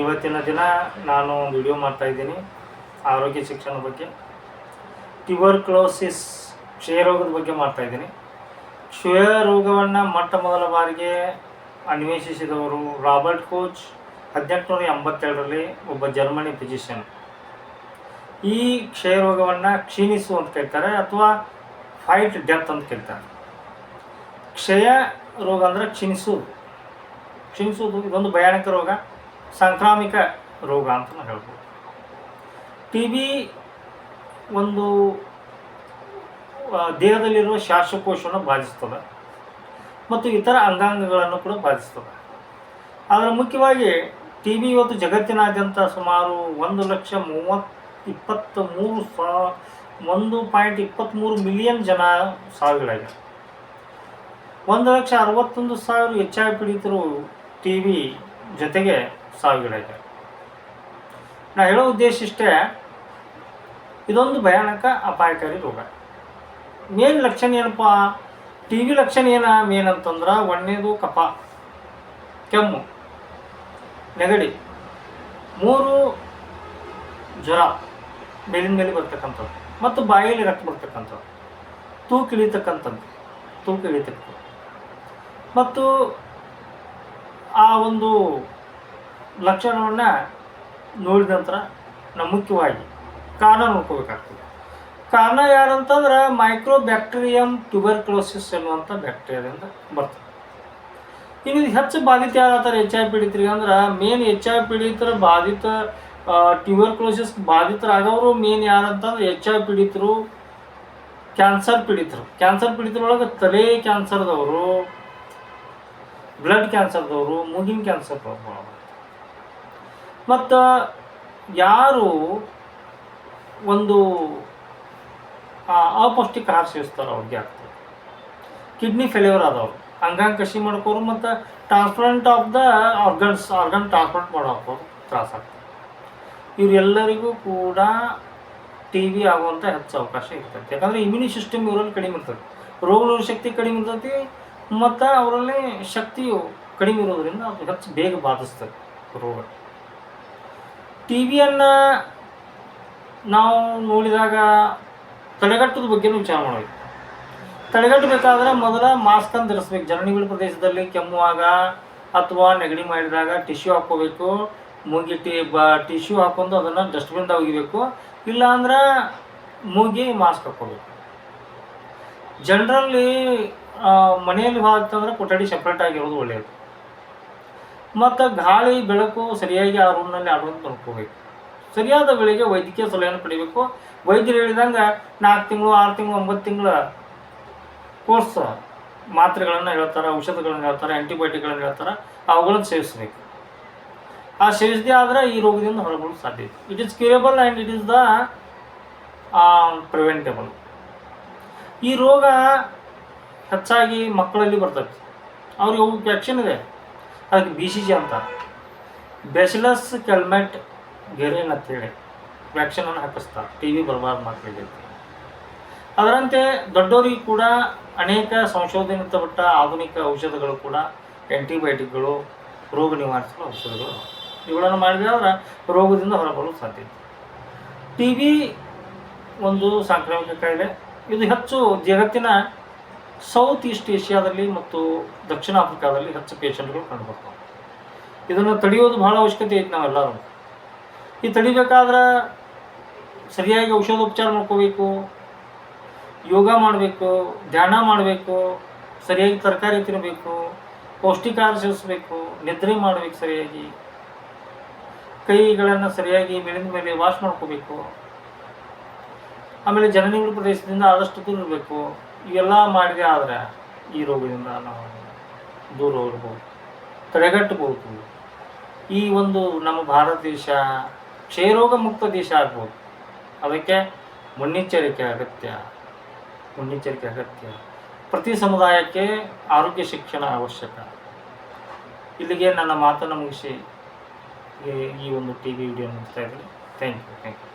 ಇವತ್ತಿನ ದಿನ ನಾನು ವಿಡಿಯೋ ಮಾಡ್ತಾ ಇದ್ದೀನಿ, ಆರೋಗ್ಯ ಶಿಕ್ಷಣ ಬಗ್ಗೆ. ಟ್ಯೂಬರ್ಕ್ಲೋಸಿಸ್ ಕ್ಷಯರೋಗದ ಬಗ್ಗೆ ಮಾಡ್ತಾ ಇದ್ದೀನಿ. ಕ್ಷಯ ರೋಗವನ್ನು ಮೊಟ್ಟ ಮೊದಲ ಬಾರಿಗೆ ಅನ್ವೇಷಿಸಿದವರು ರಾಬರ್ಟ್ ಕೋಚ್, ಹದಿನೆಂಟುನೂರ ಎಂಬತ್ತೆರಡರಲ್ಲಿ ಒಬ್ಬ ಜರ್ಮನಿ ಫಿಸಿಷಿಯನ್ ಈ ಕ್ಷಯ ರೋಗವನ್ನು ಕ್ಷೀಣಿಸು ಅಂತ ಕೇಳ್ತಾರೆ ಅಥವಾ ಫೈಟ್ ಡೆತ್ ಅಂತ ಕೇಳ್ತಾರೆ. ಕ್ಷಯ ರೋಗ ಅಂದರೆ ಕ್ಷೀಣಿಸುವುದು. ಕ್ಷೀಣಿಸುವುದು ಇದೊಂದು ಭಯಾನಕ ರೋಗ. ಸಾಂಕ್ರಾಮಿಕ ರೋಗ ಅಂತ ಹೇಳ್ಬೋದು. ಟಿ ಬಿ ಒಂದು ದೇಹದಲ್ಲಿರುವ ಶ್ವಾಸಕೋಶವನ್ನು ಬಾಧಿಸ್ತದೆ ಮತ್ತು ಇತರ ಅಂಗಾಂಗಗಳನ್ನು ಕೂಡ ಬಾಧಿಸ್ತದೆ. ಆದರೆ ಮುಖ್ಯವಾಗಿ ಟಿ ಬಿ ಇವತ್ತು ಜಗತ್ತಿನಾದ್ಯಂತ ಸುಮಾರು ಒಂದು ಲಕ್ಷ ಮೂವತ್ತು ಇಪ್ಪತ್ತ ಮೂರು ಸಾ, ಒಂದು ಪಾಯಿಂಟ್ ಇಪ್ಪತ್ತ್ಮೂರು ಮಿಲಿಯನ್ ಜನ ಸಾವುಗಳಾಗಿದೆ ಒಂದು ಲಕ್ಷ ಅರವತ್ತೊಂದು ಸಾವಿರ ಹೆಚ್ಚಾಗಿ ಪೀಡಿತರು ಟಿ ಬಿ ಜೊತೆಗೆ ಸಾವಿಗಳಾಗಿದೆ ನಾ ಹೇಳೋ ಉದ್ದೇಶ ಇಷ್ಟೇ, ಇದೊಂದು ಭಯಾನಕ ಅಪಾಯಕಾರಿ ರೋಗ. ಮೇನ್ ಲಕ್ಷಣ ಏನಪ್ಪ? ಟಿ ವಿ ಲಕ್ಷಣ ಏನ? ಮೇನ್ ಅಂತಂದ್ರೆ ಒಣ್ಣೆದು ಕಫ, ಕೆಮ್ಮು, ನೆಗಡಿ, ಮೂರು ಜ್ವರ, ಮೇಲಿನ ಮೇಲೆ ಬರ್ತಕ್ಕಂಥದ್ದು, ಮತ್ತು ಬಾಯಲ್ಲಿ ರಕ್ತ ಬರ್ತಕ್ಕಂಥದ್ದು, ತೂಕ ಇಳಿತಕ್ಕಂಥದ್ದು ತೂಕ ಇಳಿತಕ್ಕಂಥದ್ದು. ಮತ್ತು ಆ ಒಂದು ಲಕ್ಷಣವನ್ನು ನೋಡಿದ ನಂತರ ನಾವು ಮುಖ್ಯವಾಗಿ ಕಾರಣ ನೋಡ್ಕೋಬೇಕಾಗ್ತದೆ ಕಾರಣ ಯಾರಂತಂದ್ರೆ ಮೈಕ್ರೋ ಬ್ಯಾಕ್ಟೀರಿಯಂ ಟ್ಯೂಬರ್ಕ್ಲೋಸಿಸ್ ಎನ್ನುವಂಥ ಬ್ಯಾಕ್ಟೀರಿಯಾದಿಂದ ಬರ್ತದೆ. ಇನ್ನು ಹೆಚ್ಚು ಬಾಧಿತ ಯಾರಾಗ್ತಾರೆ ಎಚ್ ಐ ಪೀಡಿತರಿಗೆ ಅಂದ್ರೆ ಮೇನ್ ಎಚ್ ಐ ಪೀಡಿತರ ಬಾಧಿತ ಟ್ಯೂಬರ್ಕ್ಲೋಸಿಸ್ ಬಾಧಿತರಾಗವರು ಮೇನ್ ಯಾರಂತಂದ್ರೆ ಎಚ್ ಐ ಪೀಡಿತರು ಕ್ಯಾನ್ಸರ್ ಪೀಡಿತರು. ಕ್ಯಾನ್ಸರ್ ಪೀಡಿತರೊಳಗೆ ತಲೆ ಕ್ಯಾನ್ಸರ್ದವರು, ಬ್ಲಡ್ ಕ್ಯಾನ್ಸರ್ದವರು, ಮೂಗಿನ ಕ್ಯಾನ್ಸರ್ದವರು ಮತ್ತು ಯಾರು ಒಂದು ಅಪೌಷ್ಟಿಕ ಆಹಾರ ಸೇವಿಸ್ತಾರೆ ಅವ್ರಿಗೆ ಆಗ್ತದೆ. ಕಿಡ್ನಿ ಫೇಲ್ಯೂರ್ ಆದವರು. ಅಂಗಾಂಗ ಕಸಿ ಮಾಡ್ಕೋರು ಮತ್ತು transplant of the organs organ transplant ತ್ರಾಸ ಆಗ್ತದೆ. ಇವರೆಲ್ಲರಿಗೂ ಕೂಡ ಟಿ ವಿ ಆಗುವಂಥ ಹೆಚ್ಚು ಅವಕಾಶ ಇರ್ತೈತೆ ಯಾಕಂದರೆ ಇಮ್ಯುನಿ ಸಿಸ್ಟಮ್ ಇವರಲ್ಲಿ ಕಡಿಮೆ ಇರ್ತದೆ. ರೋಗ ಶಕ್ತಿ ಕಡಿಮೆ ಇರ್ತೈತಿ ಮತ್ತು ಅವರಲ್ಲಿ ಶಕ್ತಿಯು ಕಡಿಮೆ ಇರೋದ್ರಿಂದ ಹೆಚ್ಚು ಬೇಗ ಬಾಧಿಸ್ತದೆ ರೋಗ. ಟಿ ವಿಯನ್ನು ನಾವು ನೋಡಿದಾಗ ತಡೆಗಟ್ಟದ ಬಗ್ಗೆನೂ ವಿಚಾರ ಮಾಡಬೇಕು ತಡೆಗಟ್ಟಬೇಕಾದ್ರೆ ಮೊದಲ ಮಾಸ್ಕನ್ನು ಧರಿಸ್ಬೇಕು. ಜನನಿಬಿಡ ಪ್ರದೇಶದಲ್ಲಿ ಕೆಮ್ಮುವಾಗ ಅಥವಾ ನೆಗಡಿ ಮಾಡಿದಾಗ ಟಿಶ್ಯೂ ಹಾಕ್ಕೋಬೇಕು. ಮೂಗಿ ಟಿ ಬ ಟಿಶ್ಯೂ ಹಾಕೊಂಡು ಅದನ್ನು ಡಸ್ಟ್ಬಿನ್ದಾಗ ಒಗಿಬೇಕು. ಇಲ್ಲಾಂದ್ರೆ ಮೂಗಿ ಮಾಸ್ಕ್ ಹಾಕ್ಕೋಬೇಕು. ಜನರಲ್ಲಿ ಮನೆಯಲ್ಲಿ ಹೋಗ್ತಂದ್ರೆ ಕೊಠಡಿ ಸಪ್ರೇಟ್ ಆಗಿರೋದು ಒಳ್ಳೆಯದು ಮತ್ತು ಗಾಳಿ, ಬೆಳಕು ಸರಿಯಾಗಿ ಆ ರೂಮ್ನಲ್ಲಿ ಆಡುವಂತ ನೋಡ್ಕೋಬೇಕು ಸರಿಯಾದ ವೇಳೆಗೆ ವೈದ್ಯಕೀಯ ಸಲಹೆಯನ್ನು ಪಡಿಬೇಕು. ವೈದ್ಯರು ಹೇಳಿದಂಗೆ ನಾಲ್ಕು ತಿಂಗಳು, ಆರು ತಿಂಗಳು, ಒಂಬತ್ತು ತಿಂಗಳ ಕೋರ್ಸ್ ಮಾತ್ರೆಗಳನ್ನು ಹೇಳ್ತಾರೆ, ಔಷಧಗಳನ್ನು ಹೇಳ್ತಾರೆ ಆ್ಯಂಟಿಬಯೋಟಿಕ್ಗಳನ್ನು ಹೇಳ್ತಾರೆ, ಅವುಗಳನ್ನು ಸೇವಿಸಬೇಕು. ಆ ಸೇವಿಸದೆ ಆದರೆ ಈ ರೋಗದಿಂದ ಹೊರಬರಲು ಸಾಧ್ಯ it is curable and it is the preventable ಈ ರೋಗ ಹೆಚ್ಚಾಗಿ ಮಕ್ಕಳಲ್ಲಿ ಬರ್ತದೆ. ಅವ್ರಿಗೆ ವ್ಯಾಕ್ಸಿನ್ ಇದೆ. ಅದಕ್ಕೆ ಬಿ ಸಿ ಜಿ ಅಂತ. ಬ್ಯಾಚುಲರ್ಸ್ ಕೆಲ್ಮೆಟ್ ಗೆರಿನ್ ಅಂತೇಳಿ ವ್ಯಾಕ್ಸಿನನ್ನು ಹಾಕಿಸ್ತಾರೆ ಟಿ ವಿ ಬರಬಾರ್ದು ಮಕ್ಕಳಿಗೆ ಅದರಂತೆ ದೊಡ್ಡವರಿಗೆ ಕೂಡ ಅನೇಕ ಸಂಶೋಧನೆಯುಕ್ತಪಟ್ಟ ಆಧುನಿಕ ಔಷಧಗಳು ಕೂಡ ಆ್ಯಂಟಿಬಯೋಟಿಕ್ಗಳು ರೋಗ ನಿವಾರಿಸುವ ಔಷಧಗಳು. ಇವುಗಳನ್ನು ಮಾಡಿದ್ರೆ ರೋಗದಿಂದ ಹೊರಬರಲು ಸಾಧ್ಯ ಟಿ ವಿ ಒಂದು ಸಾಂಕ್ರಾಮಿಕ ಕಾಯಿಲೆ. ಇದು ಹೆಚ್ಚು ಜಗತ್ತಿನ ಸೌತ್ ಈಸ್ಟ್ ಏಷ್ಯಾದಲ್ಲಿ ಮತ್ತು ದಕ್ಷಿಣ ಆಫ್ರಿಕಾದಲ್ಲಿ ಹೆಚ್ಚು ಪೇಷಂಟ್ಗಳು ಕಂಡುಬರ್ತವೆ. ಇದನ್ನು ತಡೆಯೋದು ಬಹಳ ಅವಶ್ಯಕತೆ ಐತೆ ನಾವೆಲ್ಲರೂ. ಈ ತಡಿಬೇಕಾದ್ರೆ ಸರಿಯಾಗಿ ಔಷಧೋಪಚಾರ ಮಾಡ್ಕೋಬೇಕು, ಯೋಗ ಮಾಡಬೇಕು, ಧ್ಯಾನ ಮಾಡಬೇಕು, ಸರಿಯಾಗಿ ತರಕಾರಿ ತಿನ್ನಬೇಕು ಪೌಷ್ಟಿಕ ಆಹಾರ ಸೇವಿಸಬೇಕು ನಿದ್ರೆ ಮಾಡಬೇಕು ಸರಿಯಾಗಿ. ಕೈಗಳನ್ನು ಸರಿಯಾಗಿ ಮೇಲಿನ ಮೇಲೆ ವಾಶ್ ಮಾಡ್ಕೋಬೇಕು. ಆಮೇಲೆ ಜನನಿಂಗಳ ಪ್ರದೇಶದಿಂದ ಆದಷ್ಟು ದೂರ ಇರಬೇಕು ಇವೆಲ್ಲ ಮಾಡಿದೆ ಆದರೆ ಈ ರೋಗದಿಂದ ನಾವು ದೂರ ಹೋಗ್ಬೋದು, ತಡೆಗಟ್ಟಬಹುದು. ಈ ಒಂದು ನಮ್ಮ ಭಾರತ ದೇಶ ಕ್ಷಯರೋಗ ಮುಕ್ತ ದೇಶ ಆಗ್ಬೋದು. ಅದಕ್ಕೆ ಮುನ್ನೆಚ್ಚರಿಕೆ ಅಗತ್ಯ ಮುನ್ನೆಚ್ಚರಿಕೆ ಅಗತ್ಯ. ಪ್ರತಿ ಸಮುದಾಯಕ್ಕೆ ಆರೋಗ್ಯ ಶಿಕ್ಷಣ ಅವಶ್ಯಕ. ಇಲ್ಲಿಗೆ ನನ್ನ ಮಾತನ್ನು ಮುಗಿಸಿ, ಈ- ಒಂದು ಟಿ ವಿ ವಿಡಿಯೋ ಮುಗಿಸ್ತಾ ಇದ್ದೀನಿ. Thank you thank you